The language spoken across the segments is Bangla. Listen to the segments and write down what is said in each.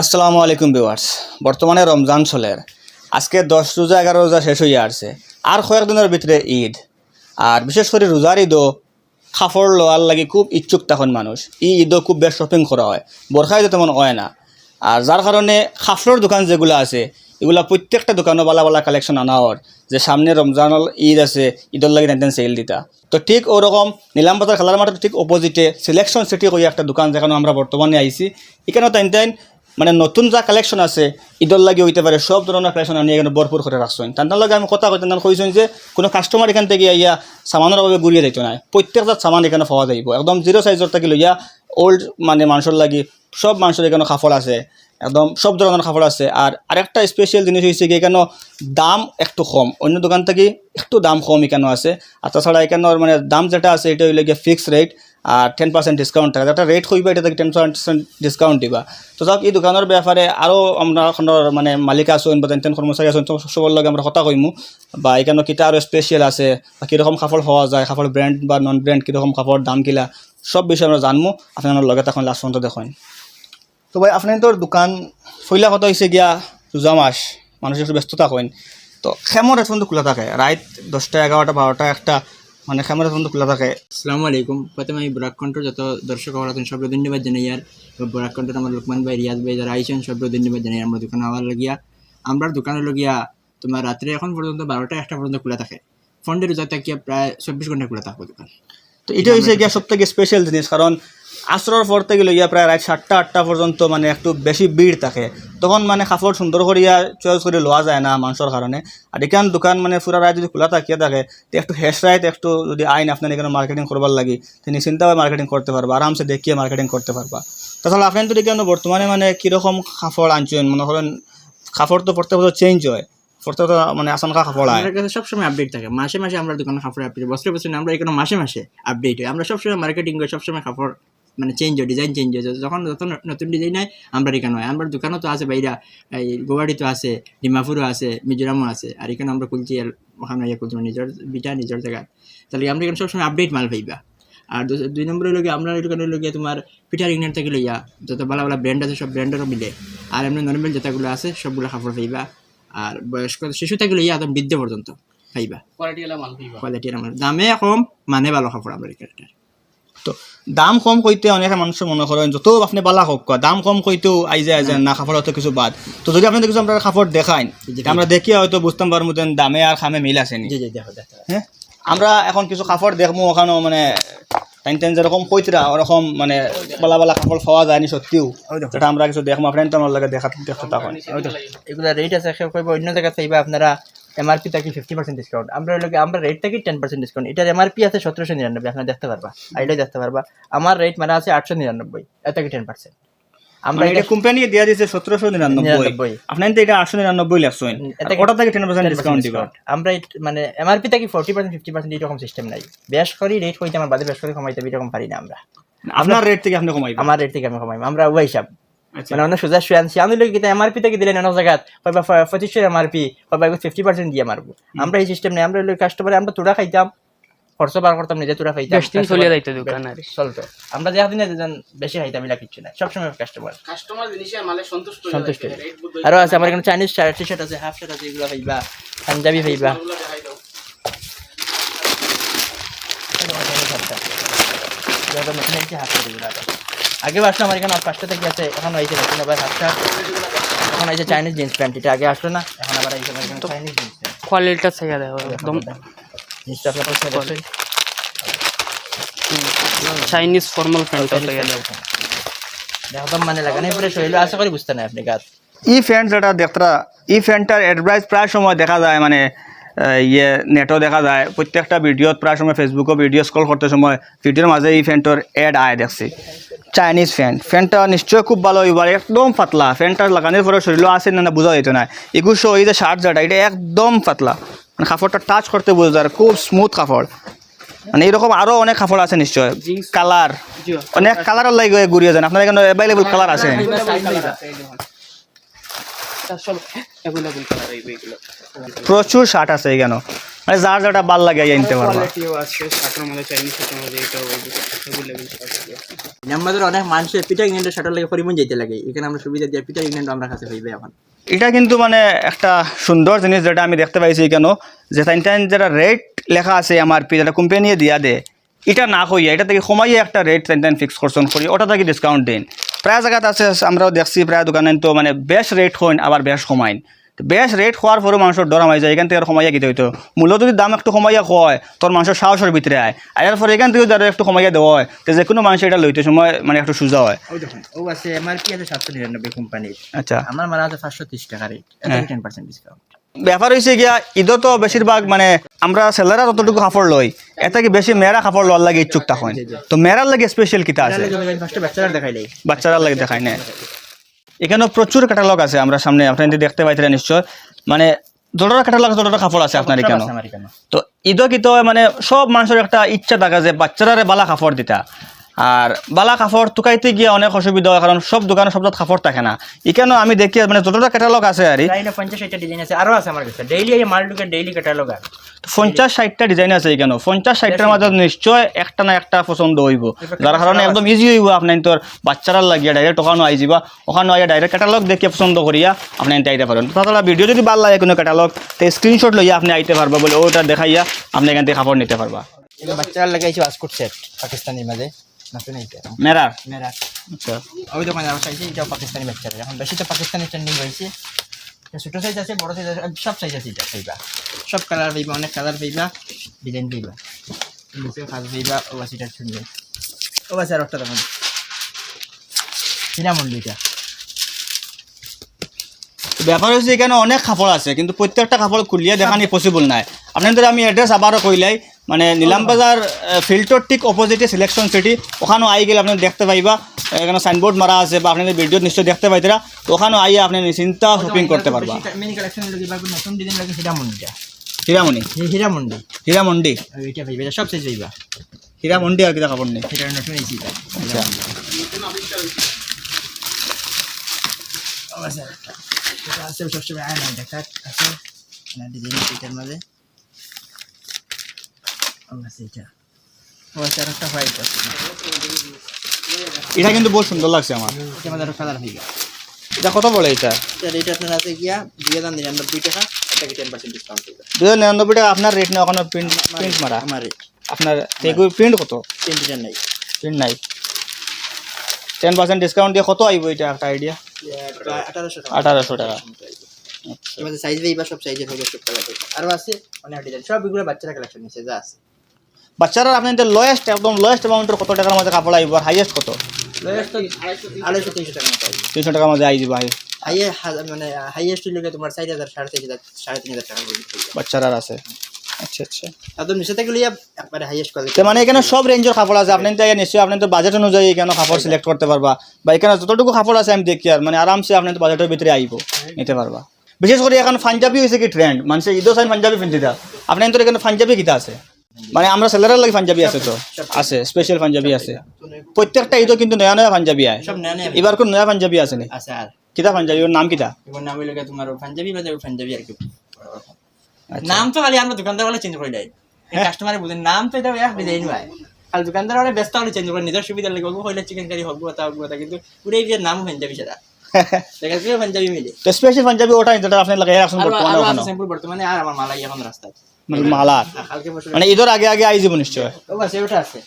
আসসালামু আলাইকুম ভিউয়ার্স। বর্তমানে রমজান চলের আজকে দশ রোজা, এগারো রোজা শেষ হইয়া আসছে। আর কয়েকদিনের ভিতরে ঈদ। আর বিশেষ করে রোজার ঈদও কাপড় লোয়ার লাগি খুব ইচ্ছুক তখন মানুষ। ই ঈদও খুব বেশ শপিং করা হয়। বরখায় তো তেমন হয় না। আর যার কারণে কাপড়ের দোকান যেগুলো আছে, এগুলা প্রত্যেকটা দোকানও বালা বালা কালেকশন আনা হওয়ার যে সামনে রমজান ঈদ আছে, ঈদের লাগি তেন সেল দিতা। তো ঠিক ওরকম নিলামবাজার খেলার মাঠের ঠিক অপোজিটে সিলেকশন সিটি কই একটা দোকান যেখানে আমরা বর্তমানে আইছি। এখানেও তাই মানে নতুন যা কালেকশন আছে ঈদর লাগে হইতে পারে, সব ধরনের কালেকশন আনি এখানে ভরপুর করে রাখছেন তার লগে আমি কথা কইতেন কইছেন যে, কোনো কাস্টমার এখান থেকে ইয়া সামানের অভাবে ঘুরিয়ে যাইতো না প্রত্যেকটা সামান এখানে পাওয়া যাইব। একদম জিরো সাইজর থেকে লইয়া ওল্ড মানে মানুষের লাগি সব মানুষের এখানে কাপড় আছে। একদম সব ধরনের কাপড় আছে। আর আরেকটা স্পেশাল জিনিস হয়েছে কি এখানে দাম একটু কম। অন্য দোকান থেকে একটু দাম কম এখানে আছে। আর তাছাড়া এখানে মানে দাম যেটা আছে, এটা হইলে গিয়ে ফিক্স রেট আর টেন পার্সেন্ট ডিসকাউন্ট থাকে। যেটা রেট হইবা এটা টেন পার্সেন্ট ডিসকাউন্ট দিবা। তো যাক এই দোকানের ব্যাপারে আরও আমরা মানে মালিক আছেন বা তেন কর্মচারী আছেন তো সবার লগে আমরা কথা কইমু। বা এখানে কিটা আরও স্পেশাল আছে, বা কীরকম কাপড় পাওয়া যায় কাপড় ব্র্যান্ড বা নন ব্র্যান্ড কীরকম কাপড় দাম কিলা সব বিষয়ে আমরা জানব আপনার লগে তখন লাস্ট পর্যন্ত দেখেন তো ভাই আপনার তোর দোকান ফইলা কথা হয়েছে গিয়া? রোজা মাস মানুষের একটু ব্যস্ততা কইন। তো খেমর এখন তো খোলা থাকে। রাত দশটা এগারোটা বারোটা একটা। মানে খেমর এখন তো খোলা থাকে। আসসালামু আলাইকুম। প্রথমে আমি বরাক কণ্ঠর যত দর্শক হওয়ার আছেন সব ধন্যবাদ জানাই। আর বরাক কণ্ঠের আমার লোকমান ভাই রিয়াজ ভাই যারা আইছেন সব ধন্যবাদ জানাই। আমরা দোকানে আবার লাগিয়া আমরা দোকানে লগিয়া তোমার রাত্রে এখন পর্যন্ত বারোটা একটা পর্যন্ত খোলা থাকে। ফন্ডে রোজা থাকিয়া প্রায় চব্বিশ ঘণ্টা খোলা থাকব দোকান। তো এটা হয়েছে গিয়া সব থেকে স্পেশাল জিনিস কারণ আসরের পর থেকে লইয়া প্রায় রাত সাতটা আটটা পর্যন্ত মানে একটু বেশি ভিড় থাকে। তখন মানে কাপড় সুন্দর করিয়া চয়েস করে লওয়া যায় না মানুষের কারণে আর এখান দোকান মানে পুরা রাত যদি খোলা থাকিয়ে থাকে তো একটু হেস রাইত একটু যদি আইন আপনার এখানে মার্কেটিং করবার লাগি তিনি চিন্তাভাবে মার্কেটিং করতে পারবা আরামসে দেখিয়ে মার্কেটিং করতে পারবা তাছাড়া আপনার তো এখানে বর্তমানে মানে কীরকম কাপড় আনছেন মনে করেন কাপড় তো প্রত্যেক বছর চেঞ্জ হয়। তো মানে আসানকা কাপড় আমাদের কাছে সবসময় আপডেট থাকে। মাসে মাসে আমরা দোকানে কাপড় আপডেট বছরে বছরে আমরা এখানে মাসে মাসে আপডেট হয়। আমরা সবসময় মার্কেটিং করি, সবসময় কাপড় মানে চেঞ্জ হয় ডিজাইন চেঞ্জ হয়ে। যায় যখন যত নতুন ডিজাইন হয় আমরা এখানে হয়। আমার দোকানও তো আছে বাইরা এই গুয়াহাটি তো আছে ডিমাপুরও আছে মিজোরামও আছে। আর এখানে আমরা খুলছি আর ওখানে ইয়ে খুলছি নিজের বিটা নিজের জায়গা। তাহলে আমরা এখানে সবসময় আপডেট মাল পাইবা? আর দুই নম্বরের লগে আমরা এখানে লগে তোমার পিটার ইংল্যান্ড থেকে লইয়া যত ভালো ভালো ব্র্যান্ড আছে সব ব্র্যান্ডেরও মিলে। আর এমনি নর্মাল যেটাগুলো আছে সবগুলো কাপড় পাইবা। আর বয়স্ক শিশু থেকে লইয়া একদম বৃদ্ধ পর্যন্ত পাইবা। কোয়ালিটির আমার দামে কম মানে ভালো কাপড় আমরা এখানে তো দাম কম কইতে অনেকে মানুষের মনে করেন যত আপনি বালা হোক দাম কম কইতেও আইজে আইজে না কাপড় হয়তো কিছু বাদ। তো যদি আপনি কিছু আমরা কাপড় দেখাইন আমরা দেখিয়া হয়তো বুঝতাম পারব দামে আর খামে মিল আছে দেখো দেখো। হ্যাঁ? আমরা এখন কিছু কাপড় দেখব ওখানেও মানে টাইম টাইম যেরকম কইতরা ওরকম মানে বালা বালা কাপড় পাওয়া যায়নি সত্যিও। যেটা আমরা কিছু দেখব আপনার তো আমার লাগে দেখা দেখতে তখন এগুলো রেট আছে কইব অন্য জায়গা চাইবা আপনারা এমআরপি থাকি ফিফটি পার্সেন্ট ডিসকাউন্ট আমরা লোক আমরা রেট থাকি টেন পার্সেন্ট ডিসকাউন্ট এটার এমআরপি আছে সতেরোশো নিরানব্বই আপনারা দেখতে পারবা। আইডিয়া দেখতে পারবা। আমার রেট মানে আছে আটশো নিরানব্বই এত কি টেন পার্সেন্ট আমরা আমরা এটা কোম্পানি দিয়া দিয়েছে সতেরোশো নিরানব্বই। আপনার তো এটা আটশো নিরানব্বই লাগছেন ওটা থেকে টেন পার্সেন্ট ডিসকাউন্ট দিবা। আমরা মানে এমআরপি থাকি ফোর্টি পার্সেন্ট ফিফটি পার্সেন্ট এরকম সিস্টেম নাই। বেশ করি রেট হইতে আমার বাদে বেশ করে কমাইতে এরকম পারি না আমরা। আপনার রেট থেকে আপনি কমাইবেন। আমার রেট থেকে আমি কমাই আমরা ওই হিসাব। মানে অন্য সোজা শুয়ে আনছি। আমি লোক কিন্তু এমআরপি থেকে দিলেন? অন্য জায়গা কয়বা পঁচিশশো এমআরপি কয়বা ফিফটি পার্সেন্ট দিয়ে মারবো। আমরা এই সিস্টেম নেই। আমরা কাস্টমারে আমরা তোরা খাইতাম। খরচ বার করতাম নিজে তোরা খাইতাম। বেশ দিন যাইতো দোকান আর। চলতো। আমরা যে দিনে বেশি খাইতাম এলা কিচ্ছু না সবসময় কাস্টমার সন্তুষ্ট আরও আছে আমার এখানে চাইনিজ টি শার্ট আছে হাফ শার্ট আছে এগুলো খাইবা পাঞ্জাবি পাইবা এগুলো নতুন একটি হাফ শার্ট এগুলো আছে। আগে আসলো আমার এখানে পাঁচটা থেকে আছে এখন হয়েছে নতুন আবার শার্ট এখন হয়েছে চাইনিজ জিন্স প্যান্ট এটা আগে আসলো না এখন আবার আমার এখানে চাইনিজ জিন্স প্যান্ট কোয়ালিটিটা থেকে দেখো একদম। জিন্সটা আপনার পছন্দ অবশ্যই চাইনিজ ফর্মাল প্যান্টটা থেকে দেখো একদম মানে লাগানো পরে শরীর আশা করি বুঝতে না আপনি গাছ। ই ফ্যান্ট যেটা দেখতরা ই ফ্যান্টটার অ্যাডভাইস প্রায় সময় দেখা যায় মানে ইয়ে নেটও দেখা যায়। প্রত্যেকটা ভিডিওত প্রায় সময় ফেসবুকও ভিডিও স্কল করতে সময় ভিডিওর মাঝে এই ফ্যান্টর অ্যাড আয় দেখছি। চাইনিজ ফ্যান ফ্যানটা নিশ্চয় খুব ভালো এবার একদম পাতলা। ফ্যানটা লাগানোর পরে শরীরও আছে না না বোঝা যেত না। একুশশো এই যে শার্ট যেটা এটা একদম পাতলা। মানে কাপড়টা টাচ করতে বোঝা যায় খুব স্মুথ কাপড়। মানে এরকম আরও অনেক কাপড় আছে নিশ্চয়। কালার অনেক কালারের লাগে ঘুরিয়ে যান। আপনার এখানে অ্যাভেলেবল কালার আছে? প্রচুর শার্ট আছে এখানে। মানে যার যেটা ভালো লাগে আইয়া নিতে পারবা। কোয়ালিটিও আছে শার্টের মধ্যে চাইনিজ শার্টের মধ্যে এটাও অ্যাভেলেবল আছে। আমাদের অনেক মানুষের পিটার ইংল্যান্ডের শার্টার লাগে পরিমাণ যেতে লাগে। এখানে আমরা সুবিধা দিয়ে পিটার ইংল্যান্ড আমরা কাছে হইবে এখন। এটা কিন্তু মানে একটা সুন্দর জিনিস যেটা আমি দেখতে পাইছি কেন যে যেটা রেট লেখা আছে আমার পি যেটা কোম্পানি দিয়া দে এটা না কইয়া এটা থেকে সময়ে একটা রেট তাই ফিক্স করছেন করি ওটা থেকে ডিসকাউন্ট দিন। প্রায় জায়গাত আছে আমরাও দেখছি প্রায় দোকানে তো মানে বেশ রেট হইন আবার বেশ কমাইন। বেশ রেট হওয়ার পরেও মানুষের ডর মাই যায় এখান থেকে আর কমাইয়া কিতে হইতো? মূল্য যদি দাম একটু কমাইয়া কয় তোর মানুষের সাহসের ভিতরে আয়। আয়ার পরে এখান থেকে যারা একটু কমাইয়া দেওয়া হয় তো যে কোনো মানুষ এটা লইতে সময় মানে একটু সোজা হয়। ও আছে এমআরপি আছে সাতশো নিরানব্বই কোম্পানির আচ্ছা। আমার মারা আছে পাঁচশো তিরিশ টাকা রেট। টেন পার্সেন্ট ডিসকাউন্ট ব্যাপার হয়েছে গিয়া ঈদও তো বেশিরভাগ মানে আমরা ছেলেরা যতটুকু কাপড় লই এটা কি বেশি মেয়েরা কাপড় লওয়ার লাগে ইচ্ছুক তখন? তো মেয়েরার লাগে স্পেশাল কিতা আছে? বাচ্চারা বাচ্চারা লাগে দেখায় না এখানেও প্রচুর ক্যাটালগ আছে আমরা সামনে আপনারা দেখতে পাইতেন নিশ্চয়। মানে যতটা ক্যাটালগ ততটা কাপড় আছে আপনার এখানে তো ঈদও কি তো মানে সব মানুষের একটা ইচ্ছা থাকে যে বাচ্চারারে বালা কাপড় দিতা। আর বালা কাপড় টুকাইতে গিয়ে অনেক অসুবিধা হয় কারণ সব দোকানে সব কাপড় থাকে না। এখানেও আমি দেখি মানে যতটা ক্যাটালগ আছে আর পঞ্চাশ ষাটটা ডিজাইন আছে আরও আছে আমার কাছে। ডেইলি এই মাল ঢুকে ডেইলি ক্যাটালগ পঞ্চাশ ষাটটা ডিজাইন আছে এখানে পঞ্চাশ ষাটটার মধ্যে নিশ্চয় একটা না একটা পছন্দ হইব। যার কারণে একদম ইজি হইব আপনার তোর বাচ্চারা লাগিয়া ডাইরেক্ট ওখানে আই যাবা ওখানে আইয়া ডাইরেক্ট ক্যাটালগ দেখে পছন্দ করিয়া আপনি আইতে পারেন। তাছাড়া ভিডিও যদি ভালো লাগে কোনো ক্যাটালগ তো স্ক্রিনশট লইয়া আপনি আইতে পারবা বলে ওটা দেখাইয়া আপনি এখান থেকে কাপড় নিতে পারবা। বাচ্চারা লাগাইছে ওয়াসকোট সেট পাকিস্তানির মাঝে। নতুন এইটা মেরার? মেরা আচ্ছা। ওই দোকানে আরও চাইছে এটাও পাকিস্তানি বাচ্চারা এখন বেশি তো পাকিস্তানি ট্রেন্ডিং হয়েছে ছোটো সাইজ আছে বড় সাইজ আছে সব সাইজ আছে এটা পাইবা সব কালার পাইবা অনেক কালার পাইবা ডিজাইন পাইবা ও আছে এটা ও আছে আর একটা দেখুন। সিনামন্ডিটা ব্যাপার হচ্ছে এখানে অনেক কাপড় আছে কিন্তু প্রত্যেকটা কাপড় খুলিয়ে দেখানি পসিবল নাই। আপনাদের আমি অ্যাড্রেস আবারও কইলাই মানে নিলাম বাজার ফিল্ডর ঠিক অপোজিটে সিলেকশন সিটি ওখানেও আই গেলে আপনি দেখতে পাইবা। এখানে সাইনবোর্ড মারা আছে বা আপনাদের ভিডিও নিশ্চয় দেখতে পাইতরা। ওখানেও আইয়া আপনি নিশ্চিন্তা শপিং করতে পারবা। হীরামণি হিরামন্ডি হীরামন্ডি? সব সাইজ পাইবা হীরামন্ডি আর কিটা কাপড় নেই নতুন আচ্ছা। আছে আছে সবসময় আয় না দেখা আছে। ডিজাইন এটার মাঝে। আছে এটা ও আছে একটা হোয়াইট আছে। এটা কিন্তু বহুত সুন্দর লাগছে আমার। কালার হয়ে গেল এটা কত বলে এটা? এটা আপনার আছে গিয়া দুই হাজার নিরানব্বই টাকা এটাকে টেন পার্সেন্ট ডিসকাউন্ট করবে হাজার নিরানব্বই টাকা আপনার রেট না ওখানে প্রিন্ট প্রিন্ট মারা? আমার রেট আপনার এগুলো প্রিন্ট কত? নাই। প্রিন্ট নাই। টেন পার্সেন্ট ডিসকাউন্ট দিয়ে কত আইব এটা একটা আইডিয়া আঠারোশো টাকা। আঠারোশো টাকা। আমাদের সাইজ পাইবা সব সাইজের হবে সব কালার আরও আছে অনেক ডিজাইন সবগুলো বাচ্চারা কালেকশন নিচ্ছে যা আছে। বাচ্চারা আপনাদের লয়েস্ট একদম লয়েস্ট অ্যামাউন্টের কত টাকার মধ্যে কাপড় আইব আর হাইয়েস্ট কত? আড়াইশো তিনশো মতো টাকার মধ্যে আই যাব মানে হাইয়েস্ট লোকে তোমার চার হাজার সাড়ে তিন হাজার সাড়ে তিন হাজার টাকা। বাচ্চারা আছে। আচ্ছা আচ্ছা। একদম নিচে থেকে লিয়া একবারে হাইয়েস্ট কোয়ালিটি মানে এখানে সব রেঞ্জের কাপড় আছে। আপনি তো নিশ্চয়ই আপনি তো বাজেট অনুযায়ী এখানে কাপড় সিলেক্ট করতে পারবা। বা এখানে যতটুকু কাপড় আছে আমি দেখি আর। মানে আরামসে আপনি তো বাজেটের ভিতরে আইব নিতে পারবা। বিশেষ করে এখন পাঞ্জাবি হয়েছে কি ট্রেন্ড মানুষের ঈদও চাই পাঞ্জাবি পিনতে দাও আপনি তো এখানে পাঞ্জাবি কিতা আছে? মানে আমরা ছেলেরার লাগে পাঞ্জাবি আছে তো আছে স্পেশাল পাঞ্জাবি আছে। প্রত্যেকটা ঈদও কিন্তু নয়া নয়া পাঞ্জাবি আয়। এবার কোন নয়া পাঞ্জাবি আছে নি? আছে কিতা পাঞ্জাবি ওর নাম কিতা? নাম হইলে তোমার পাঞ্জাবি পাঞ্জাবি আর কি। আচ্ছা। নাম তো খালি আমরা দোকানদার বলে চেঞ্জ করে দেয়। কাস্টমারে বুঝেন নাম তো এটা এক ডিজাইন হয় আর দোকানদার বলে ব্যস্ত হলে চেঞ্জ করে নিজের সুবিধা লাগে হইলে চিকেন কারি হোক তা তা কিন্তু পুরো নাম পাঞ্জাবি সেটা। দেখা পাঞ্জাবি মিলে। তো স্পেশাল পাঞ্জাবি ওটা যেটা আপনি লাগে রাখছেন বর্তমানে আরও আছে আমার মালাই এখন রাস্তায় মানে মালার। কালকে মানে ঈদের আগে আগে আই যাব নিশ্চয়। আছে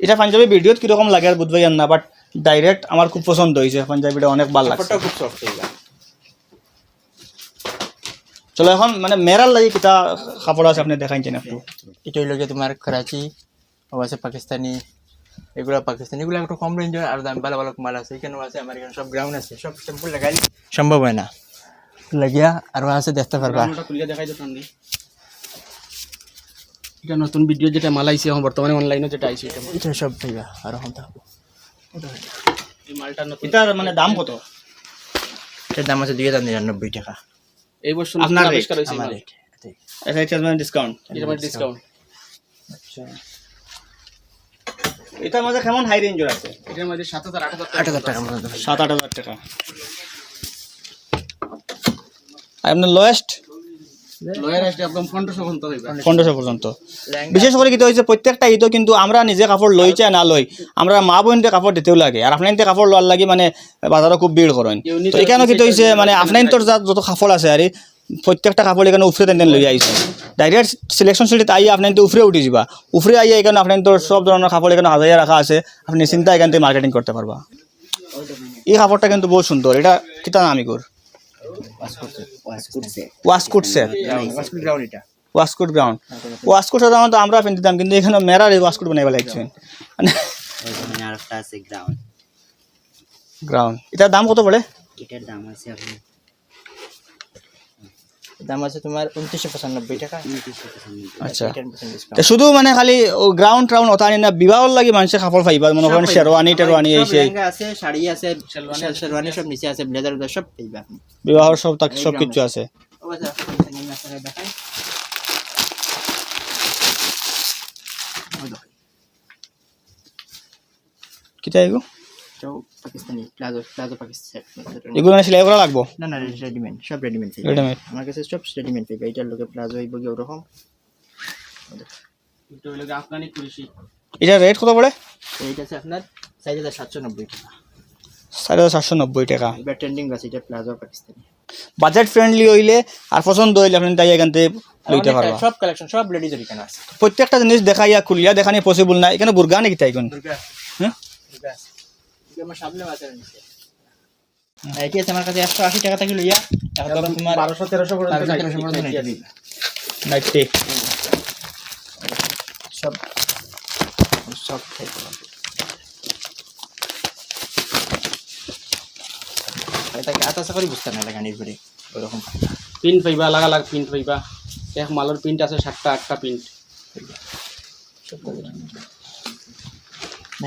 এটা পাঞ্জাবি ভিডিওত কীরকম লাগে আর বুঝবাই না বাট ডাইরেক্ট আমার খুব পছন্দ হয়েছে পাঞ্জাবিটা অনেক ভালো লাগছে। খুব সফট চলো এখন মানে মেরার লাগে কিতা কাপড় আছে আপনি দেখাইছেন একটু। এটা হইল তোমার করাচি আছে পাকিস্তানি এগুলো পাকিস্তানি এগুলো একটু কম রেঞ্জের আর দাম ভালো ভালো মাল আছে এখানেও আছে আমার এখানে সব গ্রাউন্ড আছে সব সিম্পল লাগাই সম্ভব হয় না। লাগিয়া আরও আছে দেখতে পারবা। খুলে দেখাই তো এটা নতুন ভিডিও যেটা মালাইছে এখন বর্তমানে অনলাইনে যেটা আইছে এটা এটা সব পাইবা আর এখন থাকব এই মালটা নতুন এটার মানে দাম কত? এটার দাম আছে দুই হাজার নিরানব্বই টাকা। এই বছর আপনার আবিষ্কার হয়েছে আমার মাল। রেট এটা ডিসকাউন্ট এটা মানে ডিসকাউন্ট আচ্ছা। এটার মধ্যে কেমন হাই রেঞ্জের আছে? এটার মধ্যে সাত হাজার আট আট হাজার টাকা। সাত আট হাজার টাকা। আর আপনার লোয়েস্ট পনেরোশো পর্যন্ত বিশেষ করে কিতা হয়েছে প্রত্যেকটা ঈদও কিন্তু আমরা নিজে কাপড় লই চাই না লই। আমরা মা বোনতে কাপড় দিতেও লাগে। আর আপনার কাপড় লোয়ার লাগে মানে বাজারও খুব ভিড় করেন। তো এখানে কিতা হয়েছে মানে আপনার তোর যত কাপড় আছে আর প্রত্যেকটা কাপড় এখানে উফরে তেন লই আইছে ডাইরেক্ট সিলেকশন সিটিতে আইয়া আপনার তো উফরে উঠে যাবা উফরে আইয়া এখানে আপনার তো সব ধরনের কাপড় এখানে হাজাইয়া রাখা আছে। আপনি চিন্তা এখান থেকে মার্কেটিং করতে পারবা। এই কাপড়টা কিন্তু বহুত সুন্দর। এটা কিতা নাম ইগুর? ওয়াসকুট সেট ওয়াস্কুট গ্রাউন্ড ওয়াস্কুট সাধারণত আমরা পিনতাম কিন্তু এখানে মেরার এই ওয়াস্কুট বানাইবা লাগছে। মানে গ্রাউন্ড এটার দাম কত পড়ে? এটার দাম আছে আপনি দাম আছে তোমার উনত্রিশশো পঁচানব্বই টাকা। আচ্ছা। শুধু মানে খালি গ্রাউন্ড ট্রাউন্ড ওটা আনি না বিবাহর লাগি মানুষে কাপড় পাইবা মনে করেন শেরওয়ানি টেরওয়ানি এই সেই। আছে শাড়ি আছে শেরওয়ানি সব নিচে আছে ব্লেজার সব পেয়ে আপনি। বিবাহর সব তাক সব কিছু আছে। আচ্ছা ও দেখো কিতা এগো? পাকিস্তানি প্লাজো প্লাজো পাকিস্তান এগুলো মানে সেলাই করা লাগবো? না না রেডিমেড সব রেডিমেড। আমার কাছে সব রেডিমেড এটার লোকে প্লাজো হইব গিয়ে ওরকম। এটা হইল আফগানি কৃষি এটা রেট কত পড়ে? এইটা আছে আপনার চার হাজার সাতশো নব্বই টাকা। চার হাজার সাতশো নব্বই টাকা। এবার ট্রেন্ডিং আছে এটা প্লাজো পাকিস্তানি। বাজেট ফ্রেন্ডলি হইলে আর পছন্দ হইলে আপনি তাই এখান থেকে লইতে পারবা। সব কালেকশন সব এখানে আছে। প্রত্যেকটা জিনিস দেখাইয়া খুলিয়া দেখানি পসিবল না এখানে বুর্গা নাকি তাই কোন হ্যাঁ? আমার সামনে আছে এটি আছে আমার কাছে একশো আশি টাকা থেকে লইয়া তোমার বারোশো তেরোশো তেরোশো নাইটটি সব সব বুঝতে না লাগানির পরে ওরকম প্রিন্ট পাইবা আলাগ আলাগ প্রিন্ট পাইবা। এক মালের প্রিন্ট আছে সাতটা আটটা প্রিন্ট।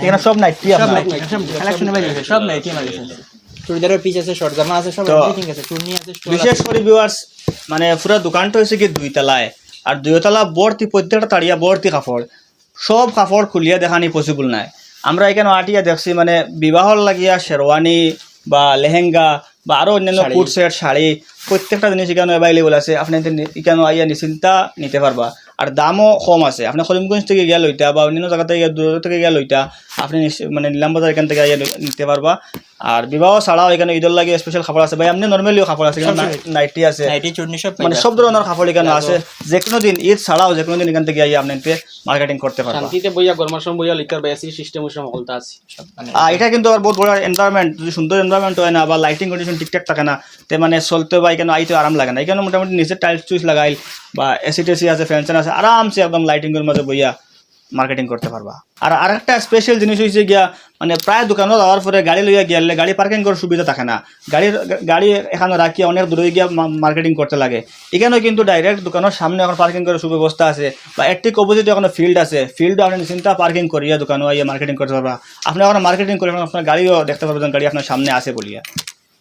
এখানে সব নাইটটি সব আপনার নাইটি কালেকশন বাইরে আছে, সব নাইটি আমার কাছে আছে। চুড়িদারের পিস আছে শর্ট জামা আছে সব তো এভরিথিং আছে। চুন্নি আছে বিশেষ করে ভিউয়ার্স মানে পুরো দোকানটা কি দুই তলায়। আর দুই তলা ভর্তি প্রত্যেকটা তাড়িয়া ভর্তি কাপড়। সব কাপড় খুলিয়া দেখানি পসিবল নাই। আমরা এখানে আটিয়া দেখছি মানে বিবাহর লাগিয়া শেরওয়ানি বা লেহেঙ্গা বা আরও অন্যান্য। কুট সেট শাড়ি প্রত্যেকটা জিনিস এখানে অ্যাভেলেবল আছে। আপনি এখানে আইয়া নিশ্চিন্তা নিতে পারবা। আর দামও কম আছে। আপনার করিমগঞ্জ থেকে গেল লইতা বা অন্যান্য জায়গা থেকে দূর থেকে গেল লইতা আপনি মানে নিলাম বাজার এখান থেকে আইয়া নিতে পারবা আর বিবাহ ছাড়াও এখানে ঈদের লাগে স্পেশাল কাপড় আছে। ভাই আপনি নর্মালিও কাপড় আছে নাইটি আছে। সব মানে সব ধরনের খাবার এখানে আছে। যে কোনো দিন ঈদ ছাড়াও যে কোনো দিন এখান থেকে আইয়া আপনি মার্কেটিং করতে পারবা। শান্তিতে বইয়া গরমার সময় বইয়া লিটার বাইসি সিস্টেম সকলটা আছে। মানে আর এটা কিন্তু আবার বহুত বড় এনভায়রনমেন্ট যদি সুন্দর এনভায়রনমেন্ট হয় না বা লাইটিং কন্ডিশন ঠিকঠাক থাকে না তে মানে চলতে বা এখানে আইতে আরাম লাগে না। এখানে মোটামুটি নিচে টাইলস চুইস লাগাইল বা এসি টেসি আছে ফ্যান আছে আরামসে একদম লাইটিংয়ের মাঝে বইয়া মার্কেটিং করতে পারবা। আর আরেকটা স্পেশাল জিনিস হয়েছে গিয়া মানে প্রায় দোকানত যাওয়ার পরে গাড়ি লইয়া গেলে গাড়ি পার্কিং করার সুবিধা থাকে না। গাড়ির, গাড়ি এখানে রাখিয়া অনেক দূরে গিয়া মার্কেটিং করতে লাগে। এখানেও কিন্তু ডাইরেক্ট দোকানের সামনে এখন পার্কিং করার সুব্যবস্থা আছে বা একটি অপোজিট এখন ফিল্ড আছে। ফিল্ড আপনি চিন্তা পার্কিং করিয়া দোকানও আইয়া মার্কেটিং করতে পারবা। আপনি এখন মার্কেটিং করে আপনার গাড়িও দেখতে পারবেন গাড়ি আপনার সামনে আছে বলিয়া।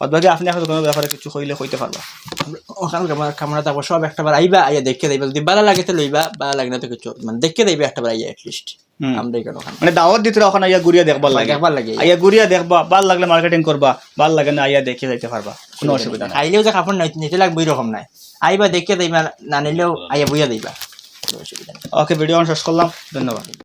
অথবা আপনি এখন দোকানের ব্যাপারে কিছু কইলে কইতে পারবা। ওখানে কামড়া থাকব সব একটা বার আইবা আইয়া দেখে দেবা যদি ভালো লাগে তো লইবা ভালো লাগে না তো কিছু মানে দেখে দেবে একটা বার আইয়া এটলিস্ট হুম। আমরা এখানে মানে দাওয়াত দিতে ওখানে আইয়া ঘুরিয়া দেখবার লাগে। দেখবার লাগে। আইয়া ঘুরিয়া দেখবা ভালো লাগলে মার্কেটিং করবা ভালো লাগে না আইয়া দেখে যাইতে পারবা। কোনো অসুবিধা নাই। আইলেও যে কাপড় নাই- নিতে লাগবে এরকম নাই। আইবা দেখে দেবা না নিলেও আইয়া বইয়া দিবা। কোনো অসুবিধা নেই। ওকে ভিডিও শেষ করলাম। ধন্যবাদ।